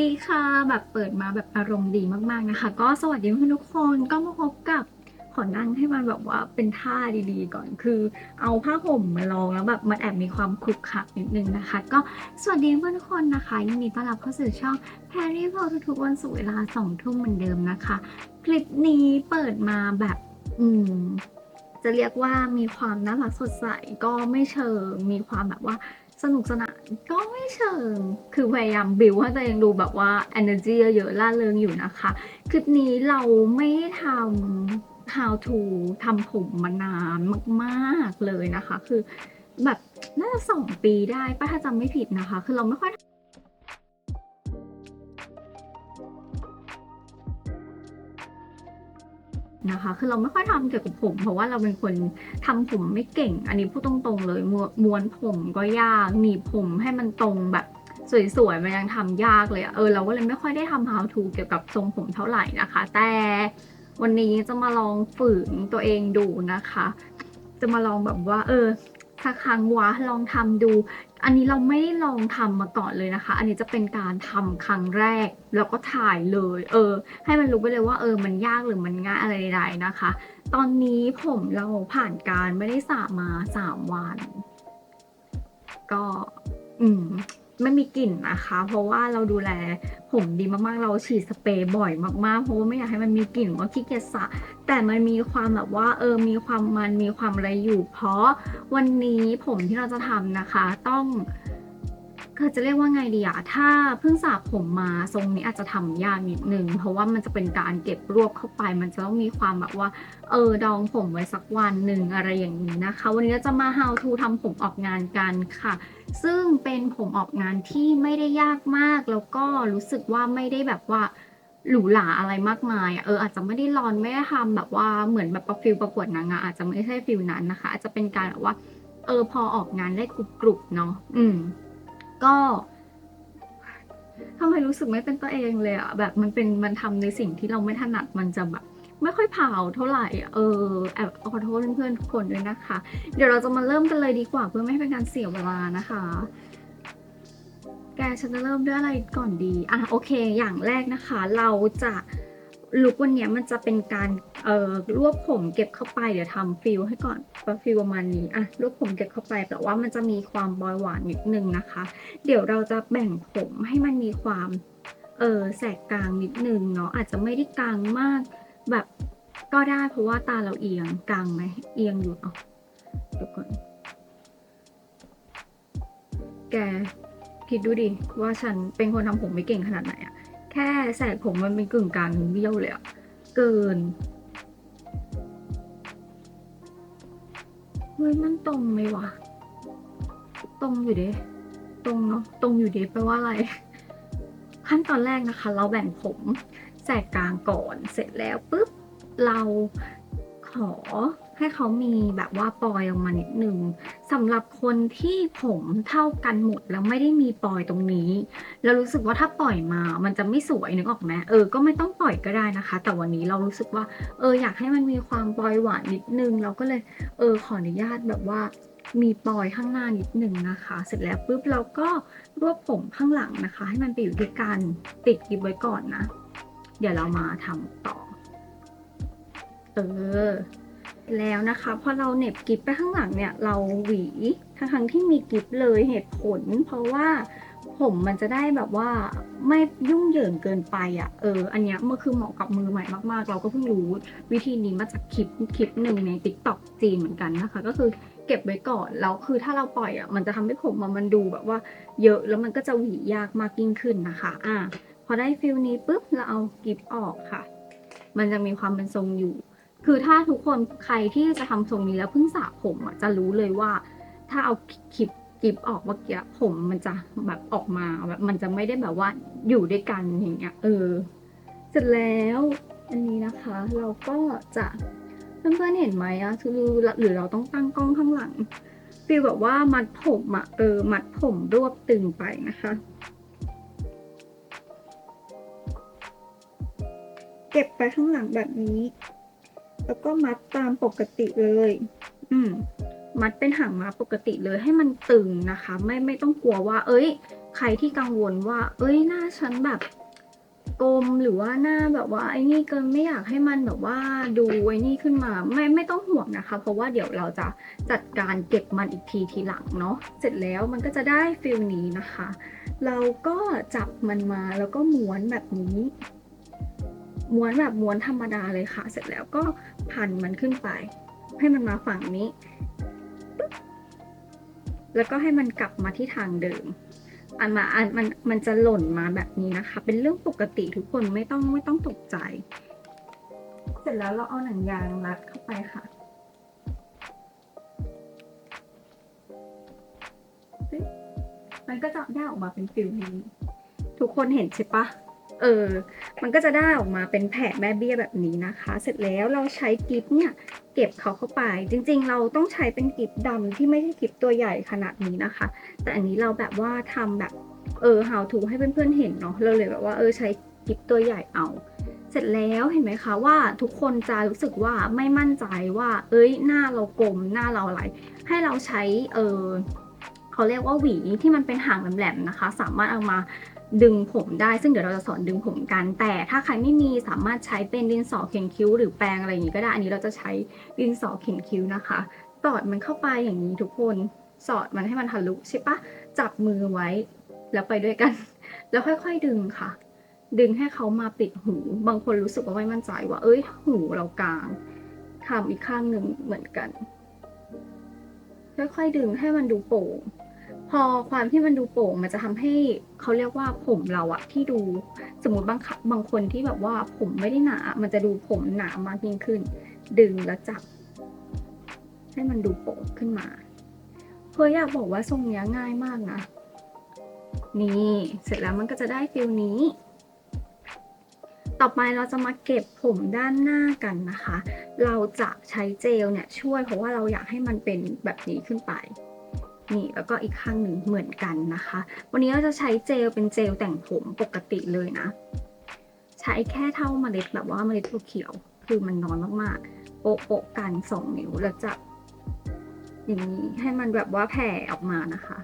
ดีค่ะแบบเปิดมาแบบอารมณ์ดีมากๆนะคะ ก็สวัสดีเพื่อนทุกคนก็มาพบกับขอนั่งให้มันแบบว่าเป็นท่าดีๆ ก่อนคือ เอาผ้าห่มมาลองแล้วแบบมันแอบมีความคลุกคลักนิดนึงนะคะ ก็สวัสดีเพื่อนทุกคนนะคะยินดีต้อนรับเข้าสู่ช่องแพรรี่พอทุกๆวันศุกร์เวลาสองทุ่มเหมือนเดิมนะคะ คลิปนี้เปิดมาแบบ อืม จะเรียกว่ามีความน่ารักสดใสก็ไม่เชิง มีความแบบว่าสนุกสนานก็ไม่เชิง คือพยายามบิวให้ตัวเองดูแบบว่า energy เยอะๆล่าเริงอยู่นะคะ คลิปนี้เราไม่ทำ how to ทำผมมานานมากๆเลยนะคะ คือแบบน่าจะสองปีได้ป้าถ้าจำไม่ผิดนะคะ คือเราไม่ค่อย นะคะ คือเราไม่ค่อยทำเกี่ยวกับผม เพราะว่าเราเป็นคนทำผมไม่เก่ง อันนี้พูดตรงๆเลยม้วนผมก็ยาก หนีบผมให้มันตรงแบบสวยๆ มันยังทำยากเลยเออเราก็เลยไม่ค่อยได้ทำ how to เกี่ยวกับทรงผมเท่าไหร่นะคะ แต่วันนี้จะมาลองฝืนตัวเองดูนะคะ จะมาลองแบบว่า เออ สักครั้งวะลองทำดู อันนี้เราไม่ได้ลองทำมาก่อนเลยนะคะ อันนี้จะเป็นการทำครั้งแรกแล้วก็ถ่ายเลย เออ ให้มันรู้ไปเลยว่าเออมันยากหรือมันง่ายอะไรใดๆนะคะ ตอนนี้ผมเราผ่านการไม่ได้สระมาสามวัน ก็ อืมไม่มีกลิ่นนะคะ เพราะว่าเราดูแลผมดีมากๆ เราฉีดสเปรย์บ่อยมากๆ เพราะว่าไม่อยากให้มันมีกลิ่นว่าขี้เกียจสระ แต่มันมีความแบบว่าเออมีความมันมีความอะไรอยู่ เพราะวันนี้ผมที่เราจะทำนะคะ ต้องคือจะเรียกว่าไงดีอะถ้าเพิ่งสระผมมาทรงนี้อาจจะทำยากนิดนึง เพราะว่ามันจะเป็นการเก็บรวบเข้าไป มันจะต้องมีความแบบว่า เออดองผมไว้สักวันหนึ่งอะไรอย่างนี้นะคะ วันนี้เราจะมา how to ทำผมออกงานกันค่ะ ซึ่งเป็นผมออกงานที่ไม่ได้ยากมาก แล้วก็รู้สึกว่าไม่ได้แบบว่า หรูหราอะไรมากมายเอออาจจะไม่ได้รอนไม่ได้ทำแบบว่าเหมือนแบบประฟิลประกวดนางงามอาจจะไม่ใช่ฟิลนั้นนะคะ อาจจะเป็นการแบบว่า เออพอออกงานได้กรุบกรุบๆเนาะอืม ก็ทำไมรู้สึกไม่เป็นตัวเองเลยอะแบบมันเป็นมันทำในสิ่งที่เราไม่ถนัดมันจะแบบไม่ค่อยเผาเท่าไหร่อะเออแอบขอโทษเพื่อนๆทุกคนด้วยนะคะ เดี๋ยวเราจะมาเริ่มกันเลยดีกว่าเพื่อไม่ให้เป็นการเสียเวลานะคะ ฉันจะเริ่มด้วยอะไรก่อนดี อะโอเค อย่างแรกนะคะ เราจะลุกวันนี้มันจะเป็นการเอ่อรวบผมเก็บเข้าไปเดี๋ยวทำฟิลให้ก่อนฟิลประมาณนี้อะรวบผมเก็บเข้าไปแต่ว่ามันจะมีความบอยหวานนิดนึงนะคะ เดี๋ยวเราจะแบ่งผมให้มันมีความเออแสกกลางนิดนึงเนาะอาจจะไม่ได้กลางมากแบบก็ได้เพราะว่าตาเราเอียงกลางไหมเอียงอยู่เนาะทุกคนแก คิดดูดิว่าฉันเป็นคนทำผมไม่เก่งขนาดไหนอะแค่แสกผมมันเป็นกึ่งกลางเบี้ยวเลยอะเกินเฮ้ยมันตรงไหมวะตรงอยู่เด้ตรงเนาะตรงอยู่เด้แปลว่าอะไร ขั้นตอนแรกนะคะ เราแบ่งผมแสกกลางก่อนเสร็จแล้วปุ๊บเราขอ ให้เขามีแบบว่าปลอยออกมานิดนึงสำหรับคนที่ผมเท่ากันหมดแล้วไม่ได้มีปลอยตรงนี้แล้วรู้สึกว่าถ้าปล่อยมา มันจะไม่สวยนึกออกไหมเออก็ไม่ต้องปล่อยก็ได้นะคะ แต่วันนี้เรารู้สึกว่า เอออยากให้มันมีความปลอยหวานนิดนึง เราก็เลยเออขออนุญาตแบบว่ามีปลอยข้างหน้านิดนึงนะคะ เสร็จแล้วปุ๊บเราก็รวบผมข้างหลังนะคะ ให้มันไปอยู่ด้วยกันติดกิบไว้ก่อนนะ เดี๋ยวเรามาทำต่อ เออ แล้วนะคะพอเราเน็บกิฟไปข้างหลังเนี่ยเราหวีทั้งทั้งที่มีกิฟเลยเหตุผล เพราะว่าผมมันจะได้แบบว่าไม่ยุ่งเหยิงเกินไปอะ่ะเอออันเนี้ยมันคือเหมาะกับมือใหม่มากๆ เราก็เพิ่งรู้วิธีนี้มาจากคลิปคลิปหนึ่งใน t ิ k t o k จีนเหมือนกันนะคะ ก็คือเก็บไว้ก่อนแล้วคือถ้าเราปล่อยอะ่ะมันจะทำให้ผมมันมันดูแบบว่า เยอะแล้วมันก็จะหวียากมากยิ่งขึ้นนะคะ อะพอได้ฟิลนี้ปุ๊บเราเอากิฟออกค่ะ มันจะมีความเป็นทรงอยู่ คือถ้าทุกคนใครที่จะทำทรงนี้แล้วเพิ่งสระผมอะจะรู้เลยว่า ถ้าเอาคลิปกิบออกเมื่อกี้ผมมันจะแบบออกมาแบบมันจะไม่ได้แบบว่าอยู่ด้วยกันอย่างเงี้ยเออ เสร็จแล้วอันนี้นะคะ เราก็จะเพื่อนๆเห็นไหมอะคือหรือเราต้องตั้งกล้องข้างหลังฟีลแบบว่ามัดผมอะเออ มัดผมรวบตึงไปนะคะ เก็บไปข้างหลังแบบนี้ แล้วก็มัดตามปกติเลย อืม มัดเป็นหางม้าปกติเลยให้มันตึงนะคะ ไม่ไม่ต้องกลัวว่า เอ้ย ใครที่กังวลว่า เอ้ยหน้าฉันแบบกลมหรือว่าหน้าแบบว่าไอ้นี่เกินไม่อยากให้มันแบบว่าดูไอ้นี่ขึ้นมา ไม่ไม่ต้องห่วงนะคะ เพราะว่าเดี๋ยวเราจะจัดการเก็บมันอีกทีทีหลังเนาะเสร็จแล้วมันก็จะได้ฟิลนี้นะคะ เราก็จับมันมาแล้วก็ม้วนแบบนี้ม้วนแบบม้วนธรรมดาเลยค่ะ เสร็จแล้วก็ พันมันขึ้นไป ให้มันมาฝั่งนี้ แล้วก็ให้มันกลับมาที่ทางเดิม อันมาอันมันมันจะหล่นมาแบบนี้นะคะ เป็นเรื่องปกติทุกคนไม่ต้องไม่ต้องตกใจ เสร็จแล้วเราเอาหนังยางรัดเข้าไปค่ะมันก็จะได้ออกมาเป็นฟิลนี้ ทุกคนเห็นใช่ปะ เออ มันก็จะได้ออกมาเป็นแผ่แม่เบี้ยแบบนี้นะคะ เสร็จแล้วเราใช้กิฟเนี่ยเก็บเขาเข้าไป จริง ๆ เราต้องใช้เป็นกิฟดำที่ไม่ใช่กิฟตัวใหญ่ขนาดนี้นะคะ แต่อันนี้เราแบบว่าทำแบบเออ how to ให้เพื่อนๆเห็นเนาะ เราเลยแบบว่าเออใช้กิฟตัวใหญ่เอา เสร็จแล้วเห็นไหมคะว่าทุกคนจะรู้สึกว่าไม่มั่นใจว่า เอ้ยหน้าเรากลมหน้าเราอะไร ให้เราใช้เออเขาเรียกว่าหวีที่มันเป็นหางแหลมๆนะคะ สามารถเอามา ดึงผมได้ซึ่งเดี๋ยวเราจะสอนดึงผมกัน แต่ถ้าใครไม่มีสามารถใช้เป็นดินสอเขียนคิ้ว หรือแปรงอะไรอย่างนี้ก็ได้อันนี้เราจะใช้ดินสอเขียนคิ้วนะคะสอดมันเข้าไปอย่างนี้ทุกคนสอดมันให้มันทะลุใช่ปะจับมือไว้แล้วไปด้วยกัน แล้วค่อยๆดึงค่ะ ดึงให้เขามาปิดหู บางคนรู้สึกว่าไม่มั่นใจว่า เอ้ย หูเรากลางทำอีกข้างหนึ่งเหมือนกัน ค่อยๆดึงให้มันดูโป่ง พอความที่มันดูโป่งมันจะทำให้เขาเรียกว่าผมเราอะที่ดูสมมติบางคบางคนที่แบบว่าผมไม่ได้หนา มันจะดูผมหนามากยิ่งขึ้น ดึงแล้วจับ ให้มันดูโป่งขึ้นมาเพื่ออยากบอกว่าทรงนี้ง่ายมากนะ นี่เสร็จแล้วมันก็จะได้ฟิลนี้ ต่อไปเราจะมาเก็บผมด้านหน้ากันนะคะ เราจะใช้เจลเนี่ยช่วยเพราะว่าเราอยากให้มันเป็นแบบนี้ขึ้นไป นี่แล้วก็อีกข้างหนึ่งเหมือนกันนะคะ วันนี้เราจะใช้เจลเป็นเจลแต่งผมปกติเลยนะ ใช้แค่เท่าเมล็ดแบบว่าเมล็ดถั่วเขียว คือมันน้อยมากๆ โปะโปะกันสองนิ้วแล้วจับอย่างนี้ให้มันแบบว่าแผ่ออกมานะคะ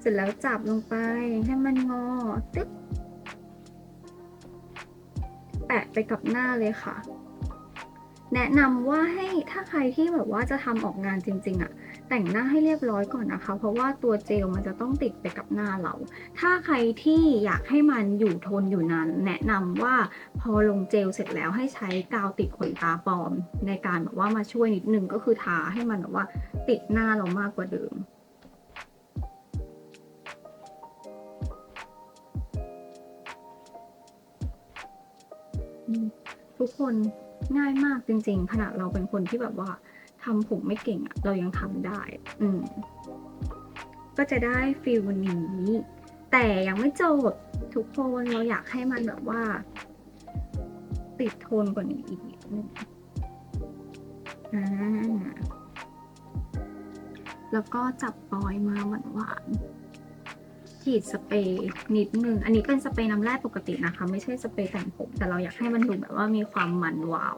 เสร็จแล้วจับลงไปให้มันงอตึ๊บแปะไปกับหน้าเลยค่ะ แนะนำว่าให้ถ้าใครที่แบบว่าจะทำออกงานจริง ๆอะ แต่งหน้าให้เรียบร้อยก่อนนะคะ เพราะว่าตัวเจลมันจะต้องติดไปกับหน้าเรา ถ้าใครที่อยากให้มันอยู่ทนอยู่นานแนะนำว่าพอลงเจลเสร็จแล้วให้ใช้กาวติดขนตาปลอม ในการแบบว่ามาช่วยนิดนึงก็คือทาให้มันแบบว่าติดหน้าเรามากกว่าเดิมทุกคนง่ายมากจริงๆ ขนาดเราเป็นคนที่แบบว่า ทำผมไม่เก่งอะเรายังทำได้ อืม ก็จะได้ฟิลนี้ แต่ยังไม่จบทุกคนเราอยากให้มันแบบว่า ติดโทนกว่านี้อีกนิดนึงอ่าแล้วก็จับปลอยมาหวานๆ ฉีดสเปรย์นิดนึง อันนี้เป็นสเปรย์น้ำแร่ปกตินะคะ ไม่ใช่สเปรย์แต่งผม แต่เราอยากให้มันดูแบบว่ามีความมันวาว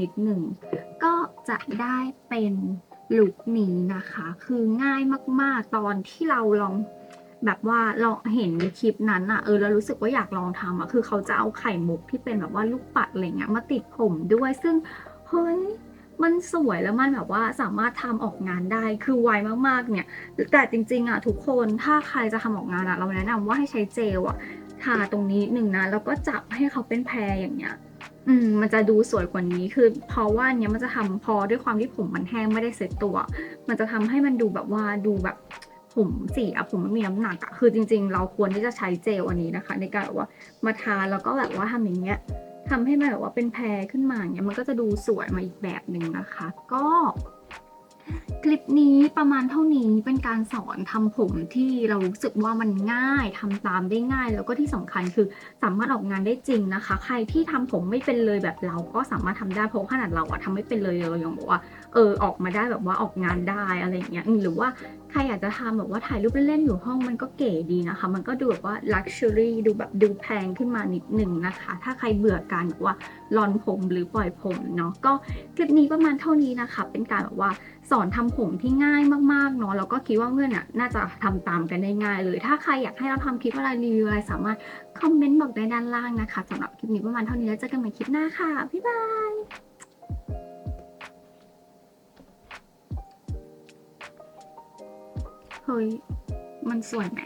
นิดหนึ่ง ก็จะได้เป็นลุคนี้นะคะ คือง่ายมากๆ ตอนที่เราลองแบบว่าเราเห็นคลิปนั้นอะเออเรารู้สึกว่าอยากลองทำอะคือเขาจะเอาไข่มุกที่เป็นแบบว่าลูกปัดอะไรเงี้ยมาติดผมด้วย ซึ่งเฮ้ย มันสวยแล้วมันแบบว่าสามารถทำออกงานได้คือไวมากๆเนี่ย แต่จริงๆอะทุกคนถ้าใครจะทำออกงานอะเราแนะนำว่าให้ใช้เจลอะทาตรงนี้หนึ่งนะแล้วก็จับให้เขาเป็นแพรอย่างเงี้ยอืมมันจะดูสวยกว่านี้คือเพราะว่าเนี้ยมันจะทำพอด้วยความที่ผมมันแห้งไม่ได้เซ็ตตัว มันจะทำให้มันดูแบบว่าดูแบบผมสีอะผมมันมีน้ำหนักอะคือจริง ๆ เราควรที่จะใช้เจลอันนี้นะคะ ในการว่ามาทาแล้วก็แบบว่าทำอย่างเงี้ย ทำให้มันแบบว่าเป็นแพรขึ้นมาอย่างเนี่ยมันก็จะดูสวยมาอีกแบบหนึ่งนะคะ ก็ คลิปนี้ประมาณเท่านี้เป็นการสอนทำผมที่เรารู้สึกว่ามันง่ายทำตามได้ง่าย แล้วก็ที่สำคัญคือสามารถออกงานได้จริงนะคะ ใครที่ทำผมไม่เป็นเลยแบบเราก็สามารถทำได้เพราะขนาดเราอะทำไม่เป็นเลยเรายังบอกว่าเออออกมาได้แบบว่าออกงานได้อะไรอย่างเงี้ยหรือว่าใครอยากจะทำแบบว่าถ่ายรูปเล่นๆอยู่ห้องมันก็เก๋ดีนะคะ มันก็ดูแบบว่า luxury ดูแบบดูแพงขึ้นมานิดหนึ่งนะคะ ถ้าใครเบื่อการแบบว่าลอนผมหรือปล่อยผมเนาะก็คลิปนี้ประมาณเท่านี้นะคะ เป็นการแบบว่าสอนทำผมที่ง่ายมากๆเนาะแล้วก็คิดว่าเพื่อนอะน่าจะทำตามกันได้ง่ายเลยถ้าใครอยากให้เราทำคลิปอะไรรีวิวอะไรสามารถคอมเมนต์บอกได้ด้านล่างนะคะสำหรับคลิปนี้ประมาณเท่านี้แล้วเจอกันใหม่คลิปหน้าค่ะบ๊ายบายเฮ้ยมันสวยไหม